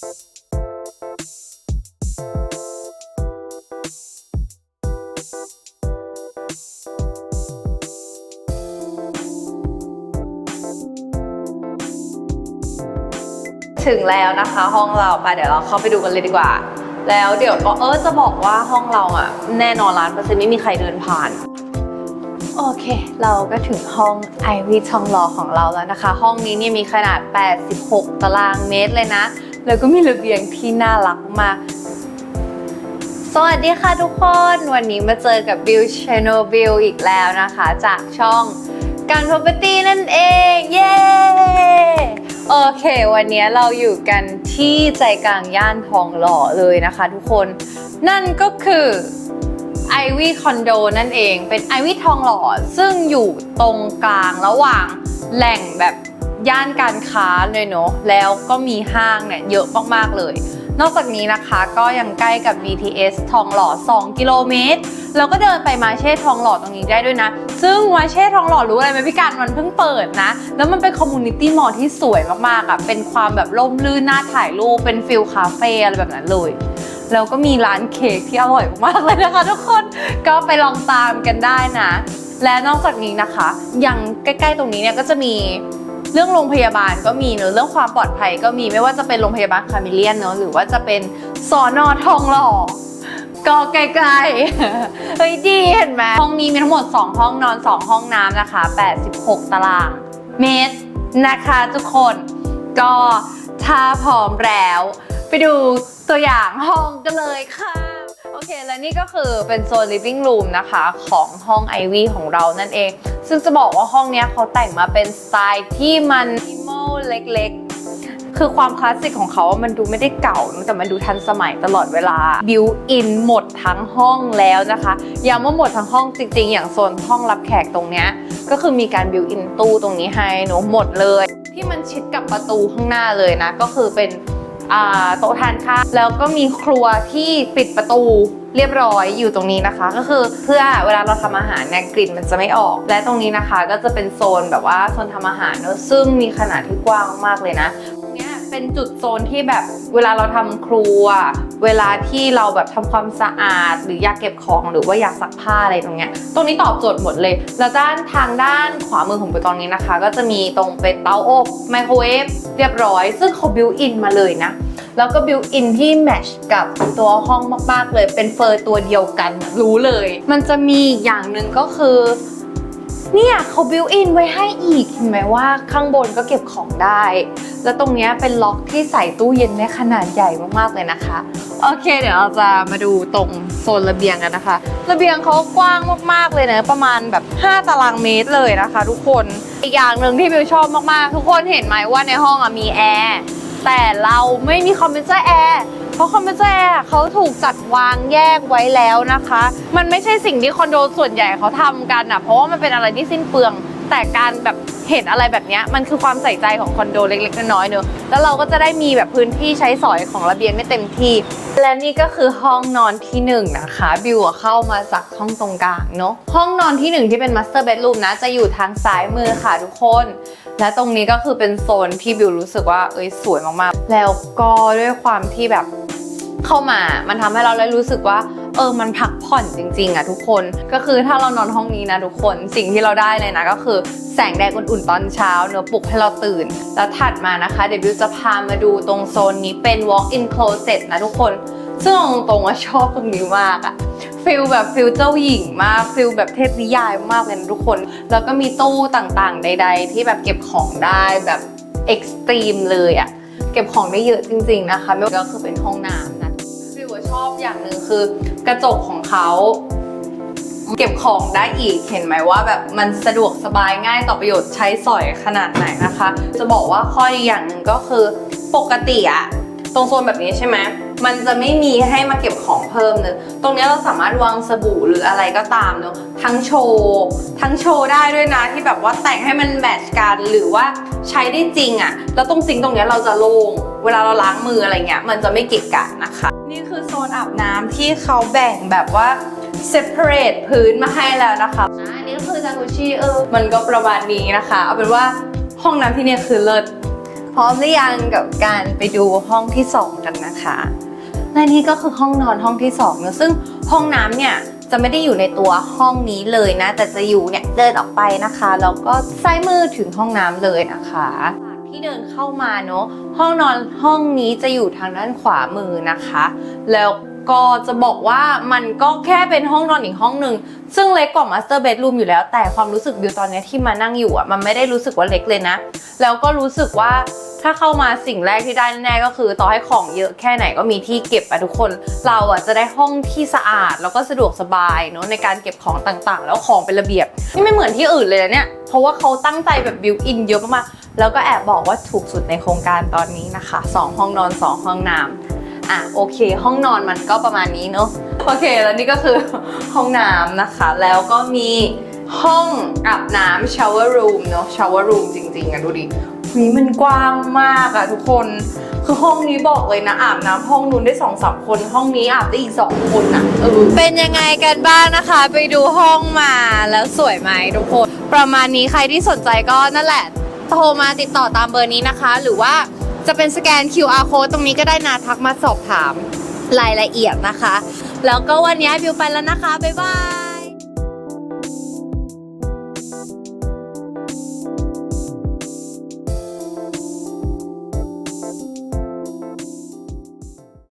ถึงแล้วนะคะห้องเราไปเดี๋ยวเราเข้าไปดูกันเลยดีกว่า แล้วเดี๋ยวก็เออจะบอกว่าห้องเราอะแน่นอนร้านเปอร์เซ็นต์ไม่มีใครเดินผ่าน โอเค เราก็ถึงห้องไอวีช่องรอของเราแล้วนะคะ ห้องนี้เนี่ยมีขนาด 86 ตารางเมตรเลยนะ แล้วก็มีระเบียงที่น่ารักมาก สวัสดีค่ะทุกคน วันนี้มาเจอกับบิวช n น e l บิวอีกแล้วนะคะ จากช่องการ property นั่นเอง เย้โอเค วันนี้เราอยู่กันที่ใจกลางย่านทองหล่อเลยนะคะทุกคน นั่นก็คือไอวีคอนโดนั่นเองเป็นไอวีทองหล่อซึ่งอยู่ตรงกลางระหว่างแหล่งแบบ ย่านการค้าเลยเนาะแล้วก็มีห้างเนี่ยเยอะมากๆเลย นอกจากนี้นะคะก็ยังใกล้กับ BTS ทองหล่อ 2 กิโลเมตรแล้วก็เดินไปมาเช่ทองหล่อตรงนี้ได้ด้วยนะ ซึ่งมาเช่ทองหล่อรู้อะไรไหมพี่การมันเพิ่งเปิดนะ แล้วมันเป็นคอมมูนิตี้มอลล์ที่สวยมากๆอะ่ะเป็นความแบบร่มรื่นน่าถ่ายรูปเป็นฟิลคาเฟ่อะไรแบบนั้นเลยแล้วก็มีร้านเค้กที่อร่อยมากๆเลยนะคะ ทุกคนก็ไปลองตามกันได้นะ และนอกจากนี้นะคะ ยังใกล้ ๆ ตรงนี้เนี่ยก็จะมี เรื่องโรงพยาบาลก็มีเนอะเรื่องความปลอดภัยก็มีไม่ว่าจะเป็นโรงพยาบาลคามิเลียนเนอะหรือว่าจะเป็นสอนอทองหล่อก็ใกลๆเฮ้ยดีเห็นไหมห้องนี้มีทั้งหมด 2 ห้องนอน 2 ห้องน้ำนะคะ 86 ตาราง เมตรนะคะทุกคนก็ถ้าพร้อมแล้ว ไปดูตัวอย่างห้องกันเลยค่ะ อเค และนี่ก็คือเป็นโซน living room นะคะของห้องไอวี่ของเรานั่นเอง ซึ่งจะบอกว่าห้องนี้เขาแต่งมาเป็นสไตล์ที่มัน minimal เล็กๆ คือความคลาสสิกของเขาอะมันดูไม่ได้เก่า แต่มันดูทันสมัยตลอดเวลา บิวอินหมดทั้งห้องแล้วนะคะย้ำว่าหมดทั้งห้องจริง ๆ อย่างโซนห้องรับแขกตรงนี้ก็คือมีการบิวอินตู้ตรงนี้ให้หนูหมดเลย ที่มันชิดกับประตูข้างหน้าเลยนะ ก็คือเป็น โต๊ะทานข้าวแล้วก็มีครัวที่ปิดประตูเรียบร้อยอยู่ตรงนี้นะคะ ก็คือเพื่อเวลาเราทำอาหารเนี่ยกลิ่นมันจะไม่ออก และตรงนี้นะคะ ก็จะเป็นโซนแบบว่าโซนทำอาหารเนอะซึ่งมีขนาดที่กว้างมากเลยนะ เป็นจุดโซนที่แบบเวลาเราทำครัว เวลาที่เราแบบทำความสะอาด หรืออยากเก็บของหรือว่าอยากซักผ้าอะไรตรงเนี้ย ตรงนี้ตอบโจทย์หมดเลย แล้วด้านทางด้านขวามือของไปตรงนี้นะคะ ก็จะมีตรงเป็นเตาอบไมโครเวฟเรียบร้อย ซึ่งเขาบิวอินมาเลยนะแล้วก็บิวอินที่แมชกับตัวห้องมาก ๆ เลย เป็นเฟอร์ตัวเดียวกันรู้เลย มันจะมีอย่างหนึ่งก็คือ เนี่ยเขาบิวอินไว้ให้อีกเห็นไหมว่าข้างบนก็เก็บของได้ แล้วตรงเนี้ยเป็นล็อกที่ใส่ตู้เย็นได้ขนาดใหญ่มากๆเลยนะคะ โอเค เดี๋ยวเราจะมาดูตรงโซนระเบียงกันนะคะ ระเบียงเขากว้างมากๆเลยนะประมาณแบบ 5 ตารางเมตรเลยนะคะ ทุกคนอีกอย่างหนึ่งที่บิวชอบมากๆ ทุกคนเห็นไหมว่าในห้องอมีแอร์แต่เราไม่มีคอมเพรสเซอร์แอร์ ราะคอมเพรสเซอร์แอร์เขาถูกจัดวางแยกไว้แล้วนะคะ มันไม่ใช่สิ่งที่คอนโดส่วนใหญ่เขาทำกันอะเพราะว่ามันเป็นอะไรที่สิ้นเปลือง แต่การแบบเห็นอะไรแบบนี้มันคือความใส่ใจของคอนโดเล็กๆน้อยๆเนอะแล้วเราก็จะได้มีแบบพื้นที่ใช้สอยของระเบียงได้เต็มที่ และนี่ก็คือห้องนอนที่หนึ่งนะคะบิวเข้ามาจากห้องตรงกลางเนอะห้องนอนที่หนึ่งที่เป็นมาสเตอร์เบดรูมนะจะอยู่ทางซ้ายมือค่ะทุกคน และตรงนี้ก็คือเป็นโซนที่บิวรู้สึกว่าเอ้ยสวยมากๆ แล้วก็ด้วยความที่แบบ เข้ามา มันทำให้เราได้รู้สึกว่า เออ มันพักผ่อนจริง ๆอะทุกคน ก็คือถ้าเรานอนห้องนี้นะทุกคน สิ่งที่เราได้เลยนะก็คือแสงแดดอุ่นๆตอนเช้าเนอปลุกให้เราตื่น แล้วถัดมานะคะ เดี๋ยวบิวจะพามาดูตรงโซนนี้เป็น walk-in closet นะทุกคน ซึ่งตรงๆว่าชอบตรงนี้มากอะฟิลแบบฟิลเจ้าหญิงมากฟิลแบบเทพนิยายมากเลยนะทุกคน แล้วก็มีตู้ต่างๆ ใด ๆ ที่แบบเก็บของได้แบบเอ็กซ์ตรีมเลยอะเก็บของได้เยอะจริง ๆนะคะไม่ว่าก็คือเป็นห้องน้ำนะ ชอบอย่างหนึ่งคือกระจกของเขาเก็บของได้อีกเห็นไหมว่าแบบมันสะดวกสบายง่ายต่อประโยชน์ใช้สอยขนาดไหนนะคะ จะบอกว่าข้อดีอย่างหนึ่งก็คือปกติอะตรงโซนแบบนี้ใช่ไหมมันจะไม่มีให้มาเก็บของเพิ่มเนอะตรงนี้เราสามารถวางสบู่หรืออะไรก็ตามเนอะทั้งโชว์ทั้งโชว์ได้ด้วยนะที่แบบว่าแต่งให้มันแมทช์กันหรือว่าใช้ได้จริงอะแล้วตรงซิงตรงนี้เราจะโล่งเวลาเราล้างมืออะไรเงี้ยมันจะไม่เกะกะนะคะ คือโซนอาบน้ำที่เขาแบ่งแบบว่า separate พื้นมาให้แล้วนะคะอ่าอันนี้ก็คือจากุชิเออ มันก็ประมาณนี้นะคะ เอาเป็นว่าห้องน้ำที่เนี่ยคือเลิศ พร้อมหรือยังกับการไปดูห้องที่2กันนะคะ และนี่ก็คือห้องนอนห้องที่2เนอะซึ่งห้องน้ำเนี่ยจะไม่ได้อยู่ในตัวห้องนี้เลยนะ แต่จะอยู่เนี่ยเดินออกไปนะคะแล้วก็ซ้ายมือถึงห้องน้ำเลยนะคะ ที่เดินเข้ามาเนาะห้องนอนห้องนี้จะอยู่ทางด้านขวามือนะคะ แล้วก็จะบอกว่ามันก็แค่เป็นห้องนอนอีกห้องหนึ่งซึ่งเล็กกว่ามาสเตอร์เบดรูมอยู่แล้ว แต่ความรู้สึกบิวตอนนี้ที่มานั่งอยู่อะมันไม่ได้รู้สึกว่าเล็กเลยนะ แล้วก็รู้สึกว่าถ้าเข้ามาสิ่งแรกที่ได้แน่ก็คือ ต่อให้ของเยอะแค่ไหนก็มีที่เก็บอะทุกคน เราอะจะได้ห้องที่สะอาด แล้วก็สะดวกสบายเนาะในการเก็บของต่างๆ แล้วของเป็นระเบียบ นี่ไม่เหมือนที่อื่นเลยนะเนี่ยเพราะว่าเขาตั้งใจแบบบิวอินเยอะมากๆ แล้วก็แอบบอกว่าถูกสุดในโครงการตอนนี้นะคะ 2 ห้องนอน 2 ห้องน้ำอะโอเค ห้องนอนมันก็ประมาณนี้เนาะโอเค แล้วนี่ก็คือห้องน้ำนะคะ แล้วก็มีห้องอาบน้ำ shower room เนาะ shower room จริงๆอะดูดิหุยมันกว้างมากอะทุกคนคือห้องนี้บอกเลยนะอาบน้ำห้องนู้นได้สองสามคน ห้องนี้อาบได้อีกสองคนอะเออเป็นยังไงกันบ้างนะคะ ไปดูห้องมาแล้วสวยไหมทุกคน ประมาณนี้ใครที่สนใจก็นั่นแหละ โทรมาติดต่อตามเบอร์นี้นะคะ หรือว่าจะเป็นสแกน QR code ตรงนี้ก็ได้นะทักมาสอบถามรายละเอียดนะคะ แล้วก็วันนี้บิวไปแล้วนะคะ บ๊ายบาย